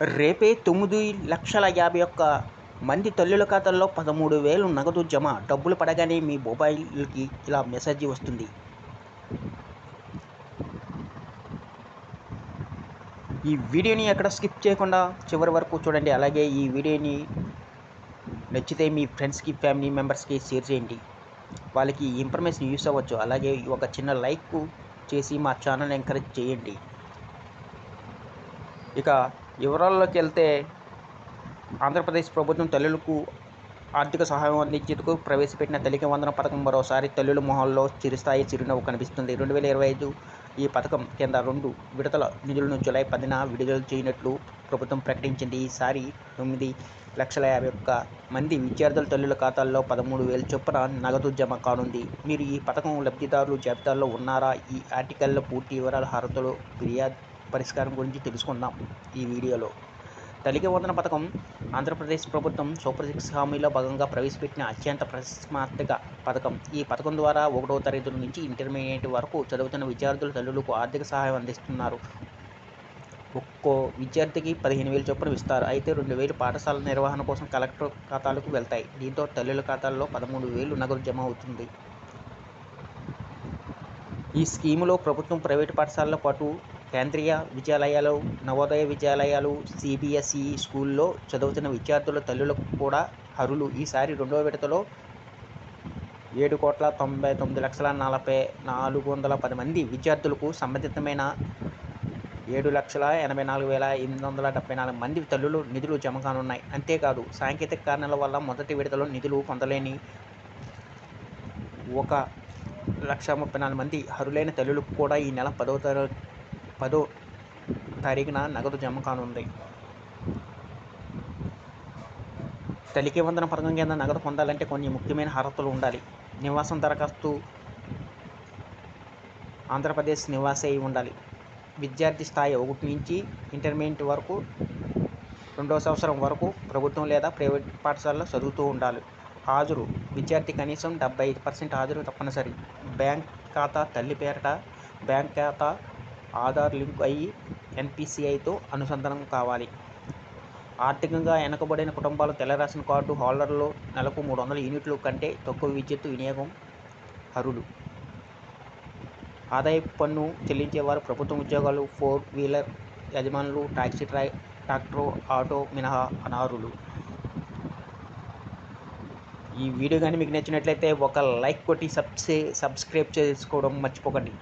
రేపే తొమ్మిది లక్షల యాభై ఒక్క మంది తల్లుల ఖాతాల్లో పదమూడు వేలు నగదు జమ. డబ్బులు పడగానే మీ మొబైల్కి ఇలా మెసేజ్ వస్తుంది. ఈ వీడియోని ఎక్కడ స్కిప్ చేయకుండా చివరి వరకు చూడండి. అలాగే ఈ వీడియోని నచ్చితే మీ ఫ్రెండ్స్కి ఫ్యామిలీ మెంబర్స్కి షేర్ చేయండి. వాళ్ళకి ఈ ఇన్ఫర్మేషన్ యూస్ అవ్వచ్చు. అలాగే ఒక చిన్న లైక్ చేసి మా ఛానల్ ఎంకరేజ్ చేయండి. ఇక వివరాల్లోకి వెళ్తే ఆంధ్రప్రదేశ్ ప్రభుత్వం తల్లులకు ఆర్థిక సహాయం అందించేందుకు ప్రవేశపెట్టిన తల్లికి వందన పథకం మరోసారి తల్లుల మొహాల్లో చిరుస్థాయి చిరునవ్వు కనిపిస్తుంది. రెండు వేల ఇరవై ఐదు ఈ పథకం కింద రెండు విడతల నిధులను జూలై పదిన విడుదల చేయనట్లు ప్రభుత్వం ప్రకటించింది. ఈసారి తొమ్మిది లక్షల యాభై ఒక్క మంది విద్యార్థుల తల్లుల ఖాతాల్లో పదమూడు వేల చొప్పున నగదు జమ కానుంది. మీరు ఈ పథకం లబ్ధిదారులు జాబితాలో ఉన్నారా? ఈ ఆర్టికల్లో పూర్తి వివరాల అర్హతలు ఫిర్యాదు పరిష్కారం గురించి తెలుసుకుందాం ఈ వీడియోలో. తల్లికి వందన పథకం ఆంధ్రప్రదేశ్ ప్రభుత్వం సూపర్ సిక్స్ హామీలో భాగంగా ప్రవేశపెట్టిన అత్యంత ప్రతిష్టాత్మక పథకం. ఈ పథకం ద్వారా ఒకటో తరగతి నుంచి ఇంటర్మీడియట్ వరకు చదువుతున్న విద్యార్థుల తల్లులకు ఆర్థిక సహాయం అందిస్తున్నారు. ఒక్కో విద్యార్థికి పదిహేను వేలు చొప్పున ఇస్తారు. అయితే రెండు వేలు పాఠశాల నిర్వహణ కోసం కలెక్టర్ ఖాతాలకు వెళ్తాయి. దీంతో తల్లుల ఖాతాల్లో పదమూడు వేలు నగదు జమ అవుతుంది. ఈ స్కీములో ప్రభుత్వం ప్రైవేటు పాఠశాలల పాటు కేంద్రీయ విద్యాలయాలు నవోదయ విద్యాలయాలు సిబిఎస్ఈ స్కూల్లో చదువుతున్న విద్యార్థుల తల్లులకు కూడా అర్హులు. ఈసారి రెండవ విడతలో ఏడు కోట్ల తొంభై తొమ్మిది లక్షల నలభై నాలుగు వందల పది మంది విద్యార్థులకు సంబంధితమైన ఏడు లక్షల ఎనభై నాలుగు వేల ఎనిమిది వందల డెబ్బై నాలుగు మంది తల్లులు నిధులు జమ కానున్నాయి. అంతేకాదు సాంకేతిక కారణాల వల్ల మొదటి విడతలో నిధులు పొందలేని ఒక లక్ష ముప్పై నాలుగు మంది అర్హులైన తల్లులకు కూడా ఈ నెల పదవ తరగతి పదో తారీఖున నగదు జమ కానుంది. తల్లికి వందన పథకం కింద నగదు పొందాలంటే కొన్ని ముఖ్యమైన అర్హతలు ఉండాలి. నివాసం దరఖాస్తు ఆంధ్రప్రదేశ్ నివాసి అయి ఉండాలి. విద్యార్థి స్థాయి ఒకటి నుంచి ఇంటర్మీడియట్ వరకు రెండవ సంవత్సరం వరకు ప్రభుత్వం లేదా ప్రైవేట్ పాఠశాలలో చదువుతూ ఉండాలి. హాజరు విద్యార్థి కనీసం డెబ్బై ఐదు పర్సెంట్ హాజరు తప్పనిసరి. బ్యాంక్ ఖాతా తల్లి పేరట బ్యాంక్ ఖాతా ఆధార్ లింక్ అయ్యి ఎన్పిసిఐతో అనుసంధానం కావాలి. ఆర్థికంగా వెనకబడిన కుటుంబాలు తెల్లరాసిన కార్డు హోల్డర్లు నెలకు మూడు వందల యూనిట్లు కంటే తక్కువ విద్యుత్ వినియోగం అరులు ఆదాయపు పన్ను చెల్లించేవారు ప్రభుత్వ ఉద్యోగాలు ఫోర్ వీలర్ యజమానులు టాక్సీ ట్రై ట్రాక్టర్ ఆటో మినహా అనర్హులు. ఈ వీడియో కానీ మీకు నచ్చినట్లయితే ఒక లైక్ కొట్టి సబ్సే సబ్స్క్రైబ్ చేసుకోవడం మర్చిపోకండి.